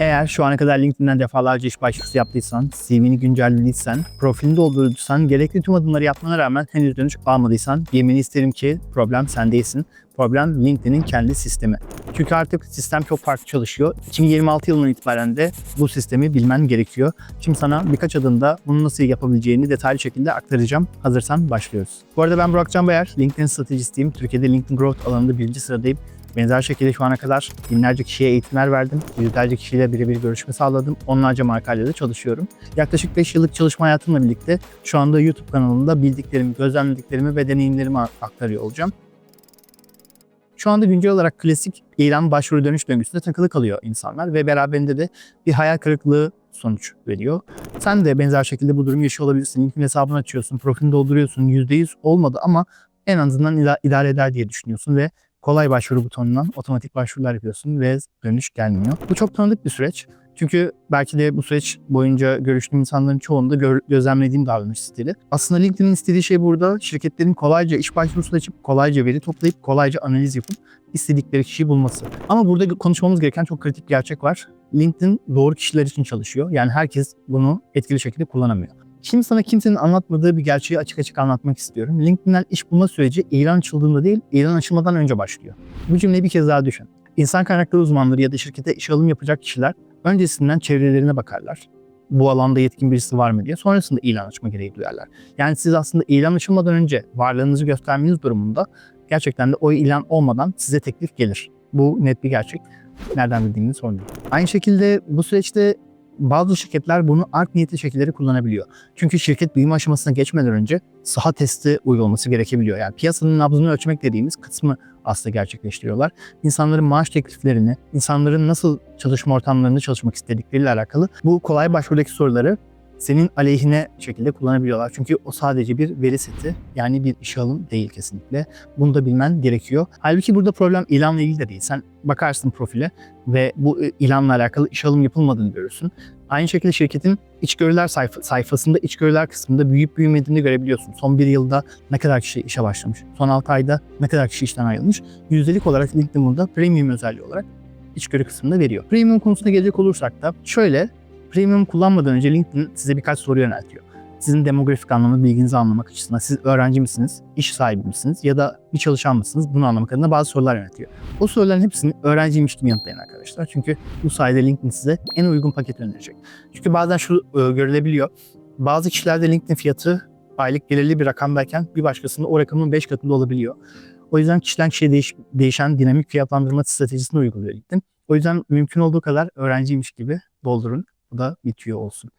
Eğer şu ana kadar LinkedIn'den defalarca iş başvurusu yaptıysan, CV'ni güncellediysen, profilini doldurduysan, gerekli tüm adımları yapmana rağmen henüz dönüş almadıysan yemin isterim ki problem sen değilsin. Problem LinkedIn'in kendi sistemi. Çünkü artık sistem çok farklı çalışıyor. 2026 yılından itibaren de bu sistemi bilmen gerekiyor. Şimdi sana birkaç adımda bunu nasıl yapabileceğini detaylı şekilde aktaracağım. Hazırsan başlıyoruz. Bu arada ben Burak Can Bayar, LinkedIn stratejistiyim. Türkiye'de LinkedIn Growth alanında birinci sıradayım. Benzer şekilde şu ana kadar binlerce kişiye eğitimler verdim. Yüzlerce kişiyle birebir görüşme sağladım. Onlarca markayla da çalışıyorum. Yaklaşık 5 yıllık çalışma hayatımla birlikte şu anda YouTube kanalımda bildiklerimi, gözlemlediklerimi ve deneyimlerimi aktarıyor olacağım. Şu anda güncel olarak klasik ilan başvuru dönüş döngüsünde takılı kalıyor insanlar ve beraberinde de bir hayal kırıklığı sonuç veriyor. Sen de benzer şekilde bu durumu yaşıyor olabilirsin. LinkedIn hesabını açıyorsun, profilini dolduruyorsun. %100 olmadı ama en azından ida- idare eder diye düşünüyorsun ve kolay başvuru butonundan otomatik başvurular yapıyorsun ve dönüş gelmiyor. Bu çok tanıdık bir süreç. Çünkü belki de bu süreç boyunca görüştüğüm insanların çoğunda gör- gözlemlediğim davranış stili. Aslında LinkedIn'in istediği şey burada şirketlerin kolayca iş başvurusu açıp kolayca veri toplayıp kolayca analiz yapıp istedikleri kişiyi bulması. Ama burada konuşmamız gereken çok kritik bir gerçek var. LinkedIn doğru kişiler için çalışıyor. Yani herkes bunu etkili şekilde kullanamıyor. Şimdi sana kimsenin anlatmadığı bir gerçeği açık açık anlatmak istiyorum. LinkedIn'den iş bulma süreci ilan açıldığında değil, ilan açılmadan önce başlıyor. Bu cümleyi bir kez daha düşün. İnsan kaynakları uzmanları ya da şirkete iş alım yapacak kişiler öncesinden çevrelerine bakarlar. Bu alanda yetkin birisi var mı diye. Sonrasında ilan açma gereği duyarlar. Yani siz aslında ilan açılmadan önce varlığınızı göstermeniz durumunda gerçekten de o ilan olmadan size teklif gelir. Bu net bir gerçek. Nereden bildiğini sormayın. Aynı şekilde bu süreçte bazı şirketler bunu art niyetli şekilleri kullanabiliyor. Çünkü şirket büyüme aşamasına geçmeden önce saha testi uygulaması gerekebiliyor. Yani piyasanın nabzını ölçmek dediğimiz kısmı aslında gerçekleştiriyorlar. İnsanların maaş tekliflerini, insanların nasıl çalışma ortamlarında çalışmak istedikleriyle alakalı bu kolay başvurudaki soruları senin aleyhine şekilde kullanabiliyorlar. Çünkü o sadece bir veri seti yani bir işe alım değil kesinlikle. Bunu da bilmen gerekiyor. Halbuki burada problem ilanla ilgili de değil. Sen bakarsın profile ve bu e, ilanla alakalı iş alım yapılmadığını görürsün. Aynı şekilde şirketin içgörüler sayfa, sayfasında içgörüler kısmında büyüyüp büyümediğini görebiliyorsun. Son bir yılda ne kadar kişi işe başlamış, son 6 ayda ne kadar kişi işten ayrılmış. Yüzdelik olarak LinkedIn burada premium özelliği olarak içgörü kısmında veriyor. Premium konusuna gelecek olursak da şöyle Premium kullanmadan önce LinkedIn size birkaç soru yöneltiyor. Sizin demografik anlamda bilginizi anlamak açısından siz öğrenci misiniz, iş sahibi misiniz ya da bir çalışan mısınız bunu anlamak adına bazı sorular yöneltiyor. O soruların hepsini öğrenciymiş gibi yanıtlayın arkadaşlar. Çünkü bu sayede LinkedIn size en uygun paket önerecek. Çünkü bazen şu görülebiliyor. Bazı kişilerde LinkedIn fiyatı aylık gelirli bir rakamdayken bir başkasında o rakamın 5 katında olabiliyor. O yüzden kişiden kişiye değiş, değişen dinamik fiyatlandırma stratejisini uyguluyor LinkedIn. O yüzden mümkün olduğu kadar öğrenciymiş gibi doldurun. Da bitiyor olsun.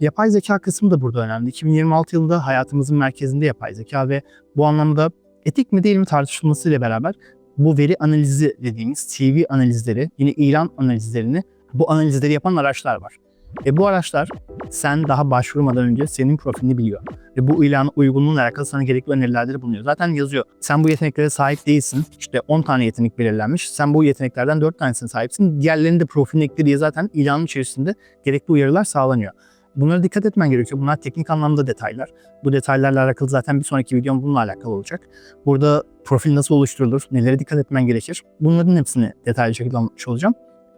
Yapay zeka kısmı da burada önemli. 2026 yılında hayatımızın merkezinde yapay zeka ve bu anlamda etik mi değil mi tartışılmasıyla beraber bu veri analizi dediğimiz CV analizleri, yine ilan analizlerini, bu analizleri yapan araçlar var. Ve bu araçlar sen daha başvurmadan önce senin profilini biliyor. Ve bu ilanın uygunluğuyla alakalı sana gerekli önerilerde de bulunuyor. Zaten yazıyor. Sen bu yeteneklere sahip değilsin. İşte 10 tane yetenek belirlenmiş. Sen bu yeteneklerden 4 tanesine sahipsin. Diğerlerini de profiline ekle diye zaten ilanın içerisinde gerekli uyarılar sağlanıyor. Bunlara dikkat etmen gerekiyor. Bunlar teknik anlamda detaylar. Bu detaylarla alakalı zaten bir sonraki videom bununla alakalı olacak. Burada profil nasıl oluşturulur, nelere dikkat etmen gerekir. Bunların hepsini detaylı şekilde anlatmış olacağım.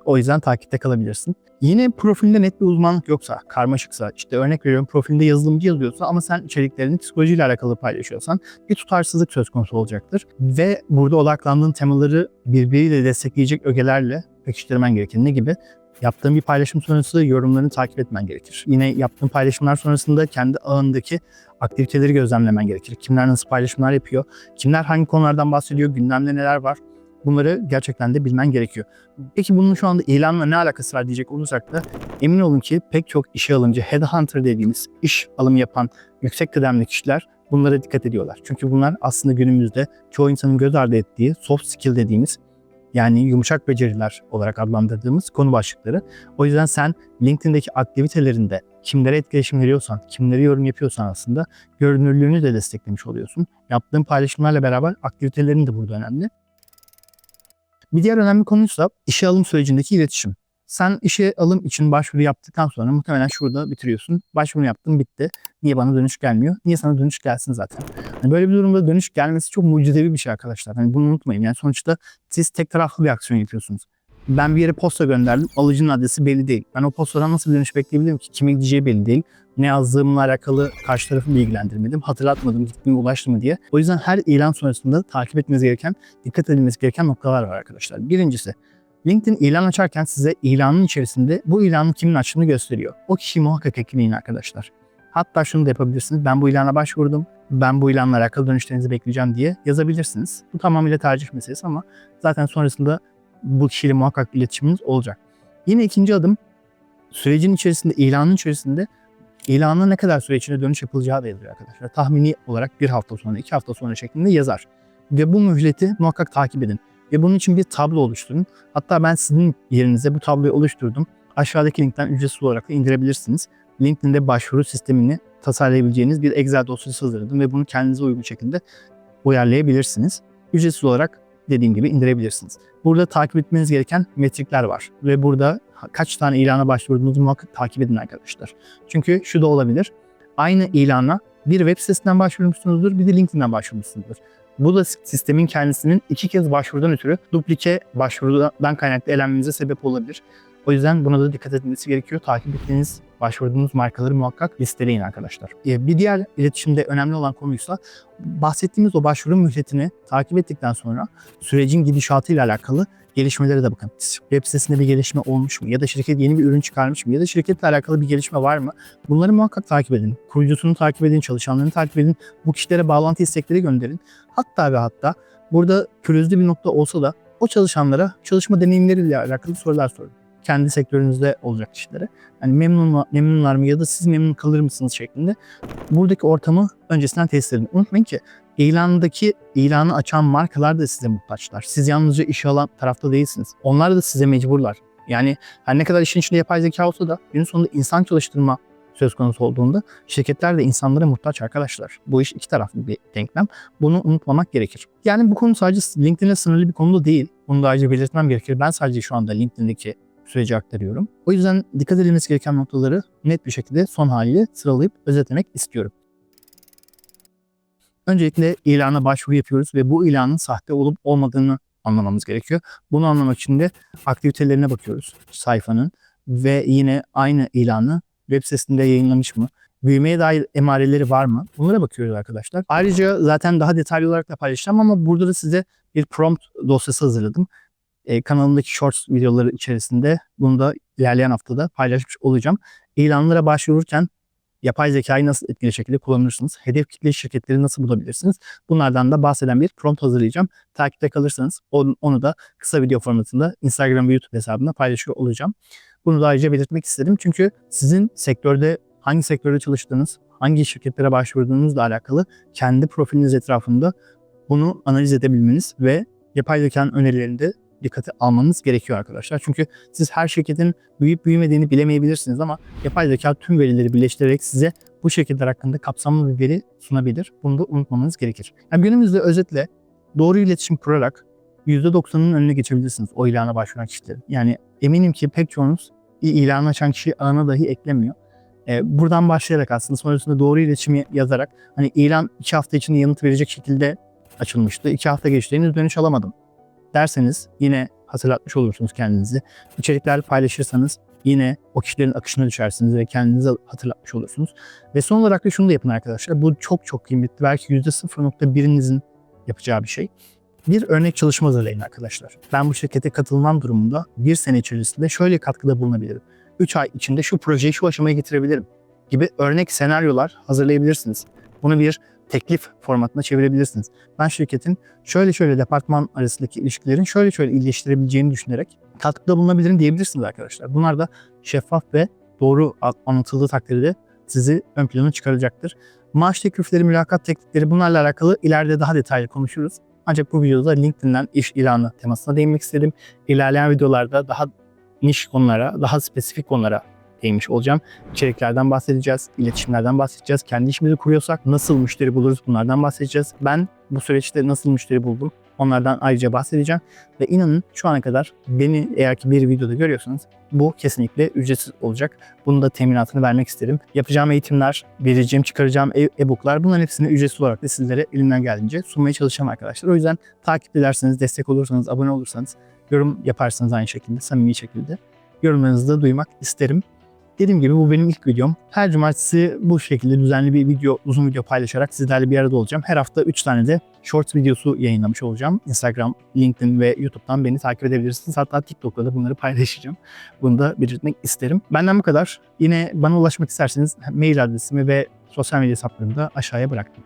O yüzden takipte kalabilirsin. Yine profilinde net bir uzmanlık yoksa, karmaşıksa, işte örnek veriyorum profilinde yazılımcı yazıyorsa ama sen içeriklerini psikolojiyle alakalı paylaşıyorsan bir tutarsızlık söz konusu olacaktır. Ve burada odaklandığın temaları birbiriyle destekleyecek ögelerle pekiştirmen gerekir. Ne gibi? Yaptığın bir paylaşım sonrası yorumlarını takip etmen gerekir. Yine yaptığın paylaşımlar sonrasında kendi ağındaki aktiviteleri gözlemlemen gerekir. Kimler nasıl paylaşımlar yapıyor, kimler hangi konulardan bahsediyor, gündemde neler var. Bunları gerçekten de bilmen gerekiyor. Peki bunun şu anda ilanla ne alakası var diyecek olursak da emin olun ki pek çok işe alımcı, headhunter dediğimiz iş alımı yapan yüksek kıdemli kişiler bunlara dikkat ediyorlar. Çünkü bunlar aslında günümüzde çoğu insanın göz ardı ettiği soft skill dediğimiz yani yumuşak beceriler olarak adlandırdığımız konu başlıkları. O yüzden sen LinkedIn'deki aktivitelerinde kimlere etkileşim veriyorsan, kimlere yorum yapıyorsan aslında görünürlüğünü de desteklemiş oluyorsun. Yaptığın paylaşımlarla beraber aktivitelerin de burada önemli. Bir diğer önemli konuysa işe alım sürecindeki iletişim. Sen işe alım için başvuru yaptıktan sonra muhtemelen şurada bitiriyorsun. Başvuru yaptın bitti. Niye bana dönüş gelmiyor? Niye sana dönüş gelsin zaten? Hani böyle bir durumda dönüş gelmesi çok mucizevi bir şey arkadaşlar. Hani bunu unutmayın. Yani sonuçta siz tek taraflı bir aksiyon yapıyorsunuz. Ben bir yere posta gönderdim. Alıcının adresi belli değil. Ben o postadan nasıl bir dönüş bekleyebilirim ki? Kime gideceği belli değil. Ne yazdığımla alakalı karşı tarafı bilgilendirmedim. Hatırlatmadım gitti mi ulaştı mı diye. O yüzden her ilan sonrasında takip etmeniz gereken, dikkat edilmesi gereken noktalar var arkadaşlar. Birincisi LinkedIn ilan açarken size ilanın içerisinde bu ilanın kimin açtığını gösteriyor. O kişiyi muhakkak ekleyin arkadaşlar. Hatta şunu da yapabilirsiniz. Ben bu ilana başvurdum. Ben bu ilanla alakalı dönüşlerinizi bekleyeceğim diye yazabilirsiniz. Bu tamamıyla tercih meselesi ama zaten sonrasında bu kişiyle muhakkak iletişiminiz olacak. Yine ikinci adım sürecin içerisinde, ilanın içerisinde ilana ne kadar süre içinde dönüş yapılacağı da yazıyor arkadaşlar. Tahmini olarak bir hafta sonra, iki hafta sonra şeklinde yazar. Ve bu mühleti muhakkak takip edin. Ve bunun için bir tablo oluşturun. Hatta ben sizin yerinize bu tabloyu oluşturdum. Aşağıdaki linkten ücretsiz olarak da indirebilirsiniz. LinkedIn'de başvuru sistemini tasarlayabileceğiniz bir Excel dosyası hazırladım ve bunu kendinize uygun şekilde uyarlayabilirsiniz. Ücretsiz olarak dediğim gibi indirebilirsiniz. Burada takip etmeniz gereken metrikler var ve burada kaç tane ilana başvurduğunuzu muhakkak takip edin arkadaşlar. Çünkü şu da olabilir. Aynı ilana bir web sitesinden başvurmuşsunuzdur, bir de LinkedIn'den başvurmuşsunuzdur. Bu da sistemin kendisinin iki kez başvurudan ötürü duplike başvurudan kaynaklı elenmenize sebep olabilir. O yüzden buna da dikkat edilmesi gerekiyor. Takip ettiğiniz, başvurduğunuz markaları muhakkak listeleyin arkadaşlar. Ee, Bir diğer iletişimde önemli olan konuysa bahsettiğimiz o başvuru mühletini takip ettikten sonra sürecin gidişatıyla alakalı gelişmelere de bakın. Web sitesinde bir gelişme olmuş mu? Ya da şirket yeni bir ürün çıkarmış mı? Ya da şirketle alakalı bir gelişme var mı? Bunları muhakkak takip edin. Kurucusunu takip edin, çalışanlarını takip edin. Bu kişilere bağlantı istekleri gönderin. Hatta ve hatta burada pürüzlü bir nokta olsa da o çalışanlara çalışma deneyimleriyle alakalı sorular sorun. Kendi sektörünüzde olacak kişilere. Yani memnun mu, memnunlar mı ya da siz memnun kalır mısınız şeklinde buradaki ortamı öncesinden test edin. Unutmayın ki ilandaki ilanı açan markalar da size muhtaçlar. Siz yalnızca işe alan tarafta değilsiniz. Onlar da size mecburlar. Yani her ne kadar işin içinde yapay zeka olsa da günün sonunda insan çalıştırma söz konusu olduğunda şirketler de insanlara muhtaç arkadaşlar. Bu iş iki taraflı bir denklem. Bunu unutmamak gerekir. Yani bu konu sadece LinkedIn'e sınırlı bir konu da değil. Bunu da ayrıca belirtmem gerekir. Ben sadece şu anda LinkedIn'deki süreci aktarıyorum. O yüzden dikkat edilmesi gereken noktaları net bir şekilde son haliyle sıralayıp özetlemek istiyorum. Öncelikle ilana başvuru yapıyoruz ve bu ilanın sahte olup olmadığını anlamamız gerekiyor. Bunu anlamak için de aktivitelerine bakıyoruz sayfanın ve yine aynı ilanı web sitesinde yayınlamış mı? Büyümeye dair emareleri var mı? Bunlara bakıyoruz arkadaşlar. Ayrıca zaten daha detaylı olarak da paylaşacağım ama burada da size bir prompt dosyası hazırladım. Ee, kanalımdaki shorts videoları içerisinde bunu da ilerleyen haftada paylaşmış olacağım. İlanlara başvururken yapay zekayı nasıl etkili şekilde kullanırsınız? Hedef kitle şirketleri nasıl bulabilirsiniz? Bunlardan da bahseden bir prompt hazırlayacağım. Takipte kalırsanız onu, onu da kısa video formatında Instagram ve YouTube hesabında paylaşıyor olacağım. Bunu da ayrıca belirtmek istedim. Çünkü sizin sektörde hangi sektörde çalıştığınız, hangi şirketlere başvurduğunuzla alakalı kendi profiliniz etrafında bunu analiz edebilmeniz ve yapay zekanın önerilerini de dikkate almanız gerekiyor arkadaşlar. Çünkü siz her şirketin büyüyüp büyümediğini bilemeyebilirsiniz ama yapay zeka tüm verileri birleştirerek size bu şirketler hakkında kapsamlı bir veri sunabilir. Bunu da unutmamanız gerekir. Yani günümüzde özetle doğru iletişim kurarak %90'ın önüne geçebilirsiniz o ilana başvuran kişilerin. Yani eminim ki pek çoğunuz ilan açan kişi ağına dahi eklemiyor. Ee, buradan başlayarak aslında sonrasında doğru iletişimi yazarak hani ilan iki hafta içinde yanıt verecek şekilde açılmıştı. İki hafta geçti henüz dönüş alamadım derseniz yine hatırlatmış olursunuz kendinizi. İçerikler paylaşırsanız yine o kişilerin akışına düşersiniz ve kendinizi hatırlatmış olursunuz. Ve son olarak da şunu da yapın arkadaşlar. Bu çok çok kıymetli. Belki %0.1'inizin yapacağı bir şey. Bir örnek çalışma hazırlayın arkadaşlar. Ben bu şirkete katılmam durumunda bir sene içerisinde şöyle katkıda bulunabilirim. 3 ay içinde şu projeyi şu aşamaya getirebilirim gibi örnek senaryolar hazırlayabilirsiniz. Bunu bir teklif formatına çevirebilirsiniz. Ben şirketin şöyle şöyle departman arasındaki ilişkilerin şöyle şöyle iyileştirebileceğini düşünerek katkıda bulunabilirim diyebilirsiniz arkadaşlar. Bunlar da şeffaf ve doğru anlatıldığı takdirde sizi ön plana çıkaracaktır. Maaş teklifleri, mülakat teklifleri bunlarla alakalı ileride daha detaylı konuşuruz. Ancak bu videoda LinkedIn'den iş ilanı temasına değinmek istedim. İlerleyen videolarda daha niş konulara, daha spesifik konulara değinmiş olacağım. İçeriklerden bahsedeceğiz, iletişimlerden bahsedeceğiz. Kendi işimizi kuruyorsak nasıl müşteri buluruz bunlardan bahsedeceğiz. Ben bu süreçte nasıl müşteri buldum onlardan ayrıca bahsedeceğim. Ve inanın şu ana kadar beni eğer ki bir videoda görüyorsanız bu kesinlikle ücretsiz olacak. Bunu da teminatını vermek isterim. Yapacağım eğitimler, vereceğim, çıkaracağım e- e-booklar bunların hepsini ücretsiz olarak da sizlere elimden geldiğince sunmaya çalışacağım arkadaşlar. O yüzden takip ederseniz, destek olursanız, abone olursanız yorum yaparsanız aynı şekilde, samimi şekilde. Yorumlarınızı da duymak isterim. Dediğim gibi bu benim ilk videom. Her cumartesi bu şekilde düzenli bir video, uzun video paylaşarak sizlerle bir arada olacağım. Her hafta 3 tane de short videosu yayınlamış olacağım. Instagram, LinkedIn ve YouTube'dan beni takip edebilirsiniz. Hatta TikTok'ta da bunları paylaşacağım. Bunu da belirtmek isterim. Benden bu kadar. Yine bana ulaşmak isterseniz mail adresimi ve sosyal medya hesaplarımı da aşağıya bıraktım.